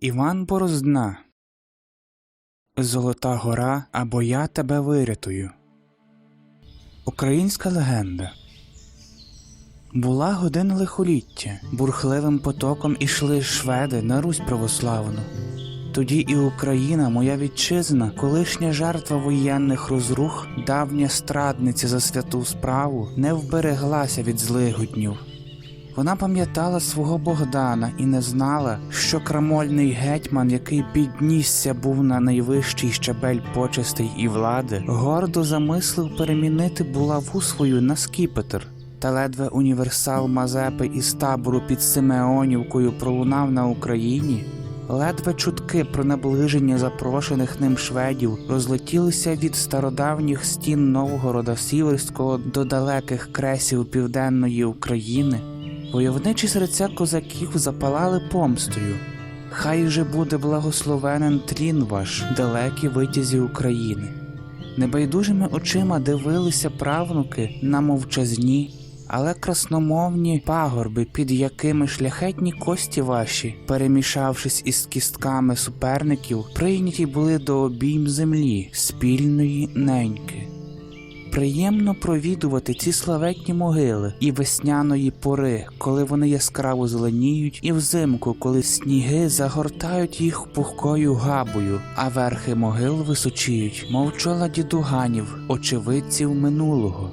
Іван Борозна Золота гора або я тебе вирятую. Українська легенда. Була година лихоліття. Бурхливим потоком ішли шведи на Русь православну. Тоді і Україна, моя вітчизна, колишня жертва воєнних розрух, давня страдниця за святу справу, не вбереглася від злигоднів. Вона пам'ятала свого Богдана і не знала, що крамольний гетьман, який піднісся був на найвищий щабель почестей і влади, гордо замислив перемінити булаву свою на скіпетр. Та ледве універсал Мазепи із табору під Симеонівкою пролунав на Україні, ледве чутки про наближення запрошених ним шведів розлетілися від стародавніх стін Новгорода Сіверського до далеких кресів південної України. Войовничі серця козаків запалали помстою. Хай же буде благословенен трін ваш, далекі витязі України. Небайдужими очима дивилися правнуки на мовчазні, але красномовні пагорби, під якими шляхетні кості ваші, перемішавшись із кістками суперників, прийняті були до обійм землі, спільної неньки. Приємно провідувати ці славетні могили і весняної пори, коли вони яскраво зеленіють, і взимку, коли сніги загортають їх пухкою габою, а верхи могил височіють, мов чола дідуганів, очевидців минулого.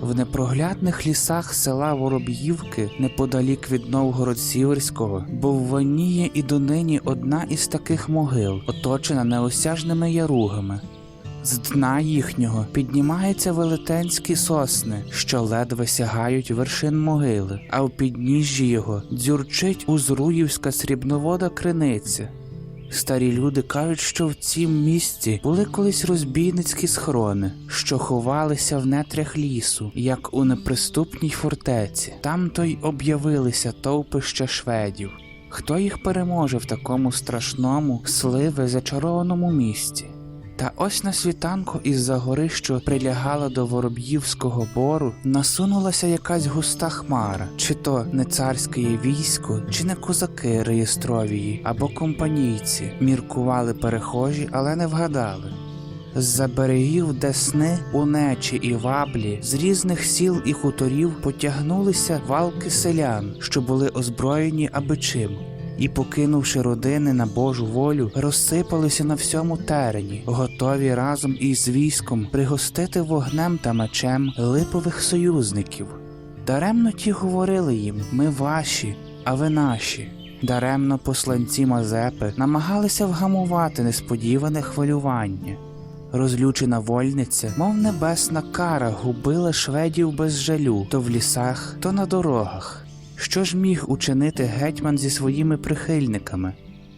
В непроглядних лісах села Вороб'ївки, неподалік від Новгород Сіверського, бовваніє і донині одна із таких могил, оточена неосяжними яругами. З дна їхнього піднімаються велетенські сосни, що ледве сягають вершин могили, а в підніжжі його дзюрчить узруївська срібновода криниця. Старі люди кажуть, що в цім місці були колись розбійницькі схорони, що ховалися в нетрях лісу, як у неприступній фортеці. Там то й об'явилися товпища шведів. Хто їх переможе в такому страшному, сливе, зачарованому місті? Та ось на світанку із-за гори, що прилягала до Вороб'ївського бору, насунулася якась густа хмара, чи то не царське військо, чи не козаки реєстровії або компанійці, міркували перехожі, але не вгадали. З-за берегів Десни, Унечі і Ваблі з різних сіл і хуторів потягнулися валки селян, що були озброєні аби чим і, покинувши родини на Божу волю, розсипалися на всьому терені, готові разом із військом пригостити вогнем та мечем липових союзників. Даремно ті говорили їм: ми ваші, а ви наші. Даремно посланці Мазепи намагалися вгамувати несподіване хвилювання. Розлючена вольниця, мов небесна кара, губила шведів без жалю то в лісах, то на дорогах. Що ж міг учинити гетьман зі своїми прихильниками?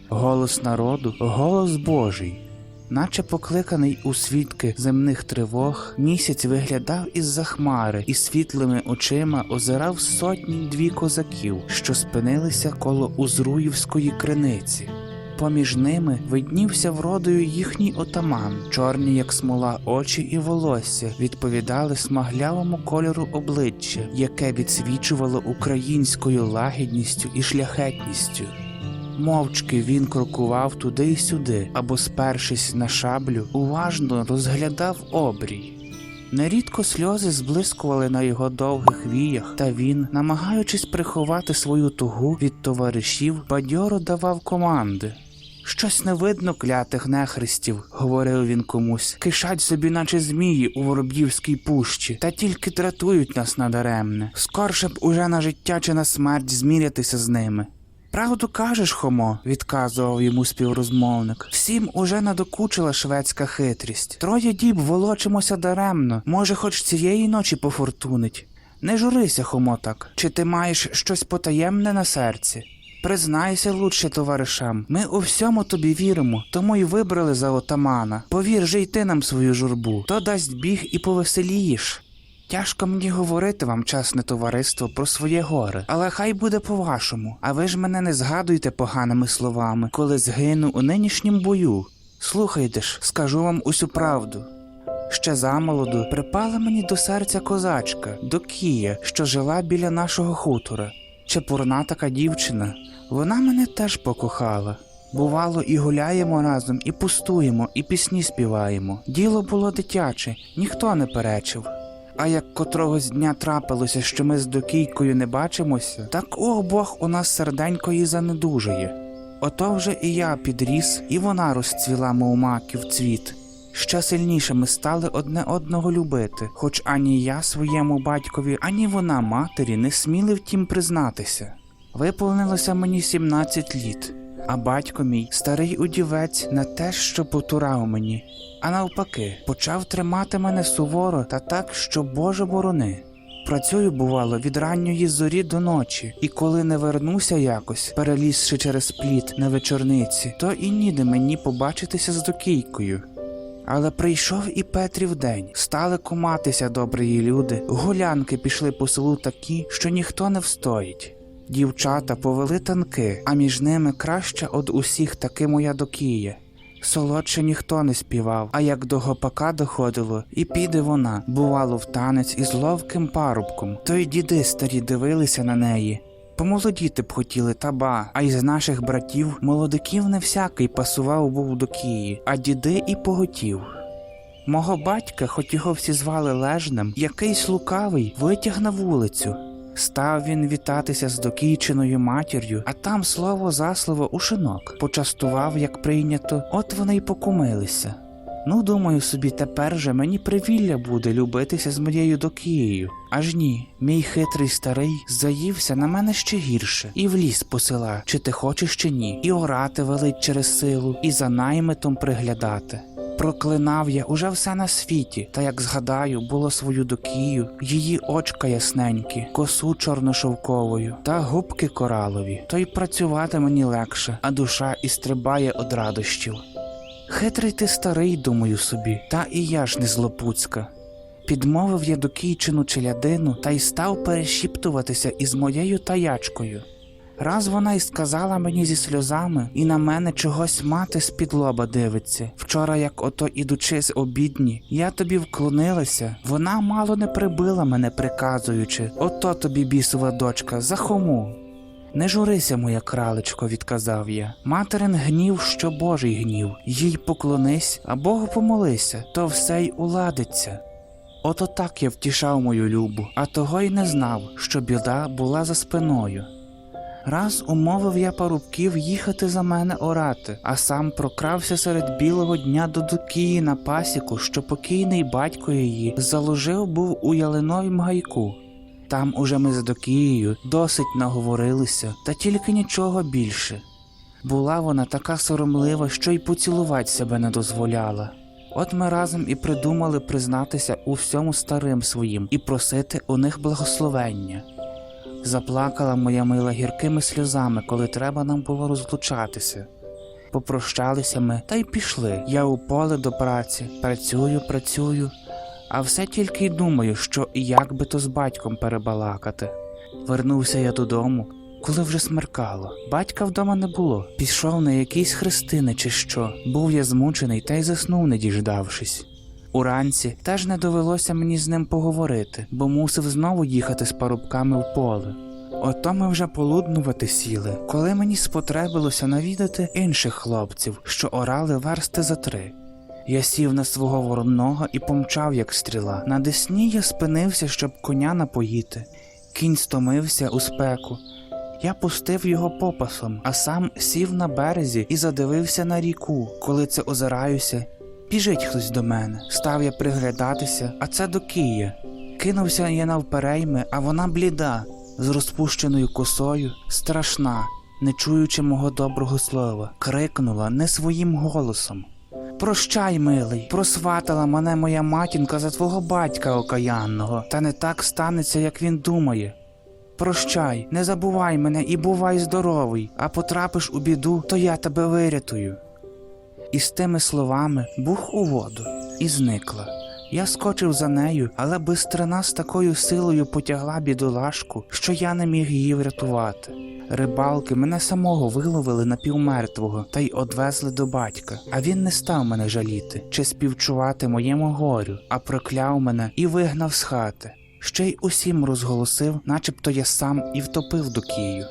Голос народу, голос Божий. Наче покликаний у свідки земних тривог, місяць виглядав із-за хмари і світлими очима озирав сотні дві козаків, що спинилися коло Узруївської криниці. Поміж ними виднівся вродою їхній отаман, чорні, як смола, очі і волосся відповідали смаглявому кольору обличчя, яке відсвічувало українською лагідністю і шляхетністю. Мовчки він крокував туди й сюди, або, спершись на шаблю, уважно розглядав обрій. Нерідко сльози зблискували на його довгих віях, та він, намагаючись приховати свою тугу від товаришів, бадьоро давав команди. Щось не видно клятих нехристів, говорив він комусь, кишать собі, наче змії у вороб'ївській пущі, та тільки дратують нас надаремне. Скорше б уже на життя чи на смерть змірятися з ними. Правду кажеш, Хомо, відказував йому співрозмовник. Всім уже надокучила шведська хитрість. Троє діб волочимося даремно, може, хоч цієї ночі пофортунить. Не журися, Хомо, так. Чи ти маєш щось потаємне на серці? Признайся лучше товаришам, ми у всьому тобі віримо, тому й вибрали за отамана. Повір же й ти нам свою журбу, то дасть біг і повеселієш. Тяжко мені говорити вам, чесне товариство, про своє горе, але хай буде по-вашому. А ви ж мене не згадуйте поганими словами, коли згину у нинішнім бою. Слухайте ж, скажу вам усю правду. Ще замолоду припала мені до серця козачка, до Кія, що жила біля нашого хутора. Чепурна така дівчина, вона мене теж покохала. Бувало, і гуляємо разом, і пустуємо, і пісні співаємо. Діло було дитяче, ніхто не перечив. А як котрогось дня трапилося, що ми з докійкою не бачимося, так у обох у нас серденько і занедужує. Ото вже і я підріс, і вона розцвіла, мов маків цвіт. Ще сильніше ми стали одне одного любити, хоч ані я своєму батькові, ані вона матері не сміли втім признатися. Виповнилося мені 17 літ, а батько мій, старий удівець, не те, що потурав мені, а навпаки, почав тримати мене суворо та так, що Боже борони. Працюю, бувало, від ранньої зорі до ночі, і коли не вернуся якось, перелізши через пліт на вечорниці, то і ніде мені побачитися з докійкою. Але прийшов і Петрів день, стали куматися добрі люди, гулянки пішли по селу такі, що ніхто не встоїть. Дівчата повели танки, а між ними краще од усіх таки моя докія. Солодше ніхто не співав, а як до гопака доходило, і піде вона, бувало, в танець із ловким парубком, то й діди старі дивилися на неї. Помолодіти б хотіли та ба, а із наших братів молодиків не всякий пасував був до Киї, а діди і поготів. Мого батька, хоч його всі звали лежнем, якийсь лукавий витяг на вулицю. Став він вітатися з докійчиною матір'ю, а там слово за слово у шинок почастував, як прийнято, от вони й покумилися. Ну, думаю собі, тепер же мені привілля буде любитися з моєю докією. Аж ні, мій хитрий старий заївся на мене ще гірше, і в ліс посила, чи ти хочеш чи ні, і орати велить через силу, і за наймитом приглядати. Проклинав я уже все на світі, та як згадаю, було свою докію, її очка ясненькі, косу чорношовковою та губки коралові, то й працювати мені легше, а душа і стрибає од радощів. Хитрий ти старий, думаю собі, та і я ж не злопуцька. Підмовив я докійчину челядину та й став перешіптуватися із моєю таячкою. Раз вона й сказала мені зі сльозами, і на мене чогось мати з-під лоба дивиться. Вчора, як ото ідучи з обідні, я тобі вклонилася, вона мало не прибила мене, приказуючи ото тобі бісова дочка, за хому. Не журися, моя кралечко, відказав я. Материн гнів, що Божий гнів, їй поклонись, а Богу помолися, то все й уладиться. Ото так я втішав мою любу, а того й не знав, що біда була за спиною. Раз умовив я парубків їхати за мене орати, а сам прокрався серед білого дня до Дукії на пасіку, що покійний батько її заложив був у ялиновім гайку. Там уже ми з Докією досить наговорилися, та тільки нічого більше. Була вона така соромлива, що й поцілувати себе не дозволяла. От ми разом і придумали признатися у всьому старим своїм і просити у них благословення. Заплакала моя мила гіркими сльозами, коли треба нам було розлучатися. Попрощалися ми та й пішли. Я у поле до праці, працюю, працюю, а все тільки й думаю, що як би то з батьком перебалакати. Вернувся я додому, коли вже смеркало. Батька вдома не було. Пішов на якісь хрестини чи що. Був я змучений та й заснув, не діждавшись. Уранці теж не довелося мені з ним поговорити, бо мусив знову їхати з парубками в поле. Ото ми вже полуднувати сіли, коли мені спотребилося навідати інших хлопців, що орали версти за три. Я сів на свого воронного і помчав, як стріла. На десні я спинився, щоб коня напоїти. Кінь стомився у спеку. Я пустив його попасом, а сам сів на березі і задивився на ріку. Коли це озираюся, біжить хтось до мене. Став я приглядатися, а це до Кия. Кинувся я навперейми, а вона бліда, з розпущеною косою, страшна, не чуючи мого доброго слова, крикнула не своїм голосом. Прощай, милий, просватала мене моя матінка за твого батька окаянного, та не так станеться, як він думає. Прощай, не забувай мене і бувай здоровий, а потрапиш у біду, то я тебе вирятую. І з тими словами бух у воду і зникла. Я скочив за нею, але бистрина з такою силою потягла бідолашку, що я не міг її врятувати. Рибалки мене самого виловили напівмертвого та й одвезли до батька, а він не став мене жаліти чи співчувати моєму горю, а прокляв мене і вигнав з хати. Ще й усім розголосив, начебто я сам і втопив до Кию.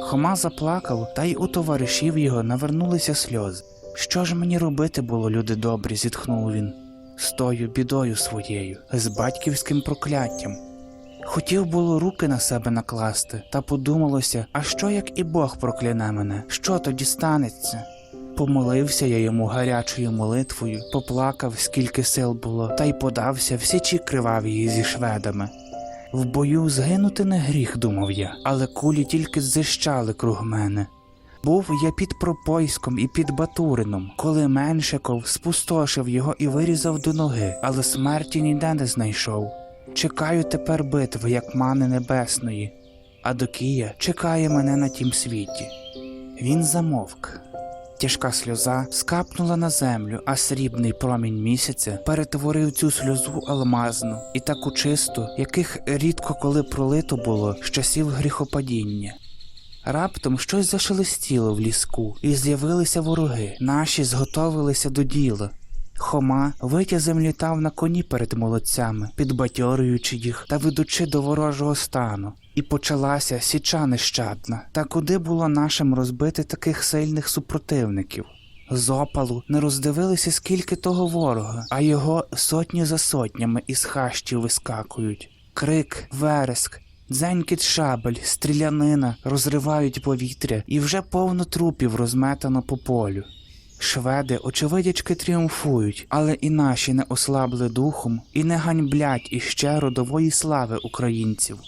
Хома заплакав, та й у товаришів його навернулися сльози. Що ж мені робити було, люди добрі, зітхнув він, з тою бідою своєю, з батьківським прокляттям. Хотів було руки на себе накласти, та подумалося, а що як і Бог прокляне мене, що тоді станеться? Помолився я йому гарячою молитвою, поплакав, скільки сил було, та й подався в січі кривавії зі шведами. В бою згинути не гріх, думав я, але кулі тільки зищали круг мене. Був я під Пропойськом і під Батурином, коли Меншиков спустошив його і вирізав до ноги, але смерті ніде не знайшов. Чекаю тепер битви, як мани небесної, а Докія чекає мене на тім світі. Він замовк. Тяжка сльоза скапнула на землю, а срібний промінь місяця перетворив цю сльозу алмазну і таку чисту, яких рідко коли пролито було з часів гріхопадіння. Раптом щось зашелестіло в ліску, і з'явилися вороги. Наші зготовилися до діла. Хома витязем літав на коні перед молодцями, підбадьорюючи їх та ведучи до ворожого стану. І почалася січа нещадна. Та куди було нашим розбити таких сильних супротивників? З опалу не роздивилися, скільки того ворога, а його сотні за сотнями із хащів вискакують. Крик, вереск, дзенькіт шабель, стрілянина розривають повітря, і вже повно трупів розметано по полю. Шведи, очевидячки, тріумфують, але і наші не ослабли духом і не ганьблять іще родової слави українців.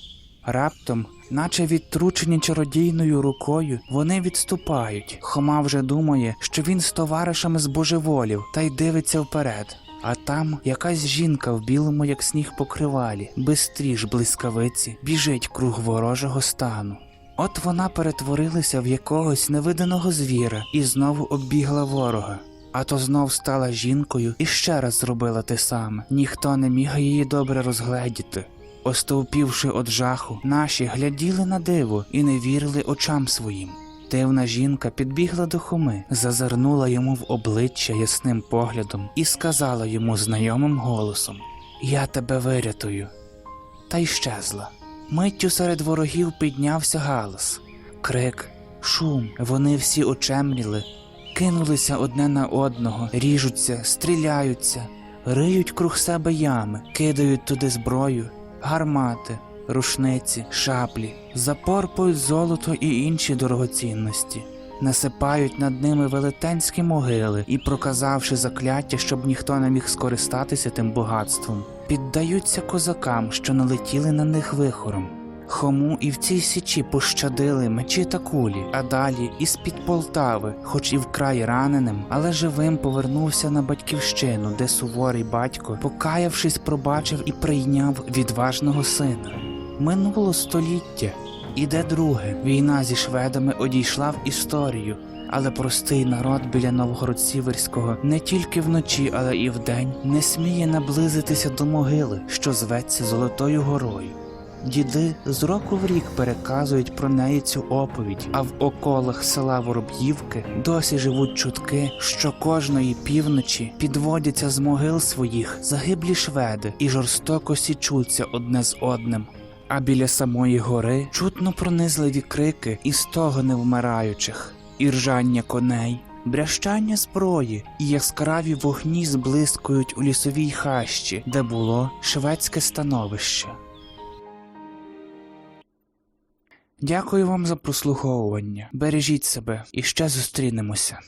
Раптом, наче відтручені чародійною рукою, вони відступають. Хома вже думає, що він з товаришами збожеволів та й дивиться вперед. А там якась жінка в білому, як сніг покривалі, без стріж блискавиці, біжить круг ворожого стану. От вона перетворилася в якогось невиданого звіра і знову оббігла ворога. А то знов стала жінкою і ще раз зробила те саме. Ніхто не міг її добре розгледіти. Остовпівши од жаху, наші гляділи на диво і не вірили очам своїм. Дивна жінка підбігла до Хоми, зазирнула йому в обличчя ясним поглядом і сказала йому знайомим голосом: Я тебе вирятую. Та й щезла. Миттю серед ворогів піднявся галас, крик, шум. Вони всі очемріли, кинулися одне на одного, ріжуться, стріляються, риють круг себе ями, кидають туди зброю, гармати, рушниці, шаблі, запорпують золото і інші дорогоцінності. Насипають над ними велетенські могили і, проказавши закляття, щоб ніхто не міг скористатися тим багатством, піддаються козакам, що налетіли на них вихором. Хому і в цій січі пощадили мечі та кулі, а далі із під Полтави, хоч і вкрай раненим, але живим повернувся на батьківщину, де суворий батько, покаявшись, пробачив і прийняв відважного сина. Минуло століття, іде друге. Війна зі шведами одійшла в історію, але простий народ біля Новгород-Сіверського не тільки вночі, але і вдень не сміє наблизитися до могили, що зветься Золотою горою. Діди з року в рік переказують про неї цю оповідь, а в околах села Вороб'ївки досі живуть чутки, що кожної півночі підводяться з могил своїх загиблі шведи і жорстоко січуться одне з одним. А біля самої гори чутно пронизливі крики і стогони вмираючих, і ржання коней, брящання зброї, і яскраві вогні зблискують у лісовій хащі, де було шведське становище. Дякую вам за прослуховування. Бережіть себе і ще зустрінемося.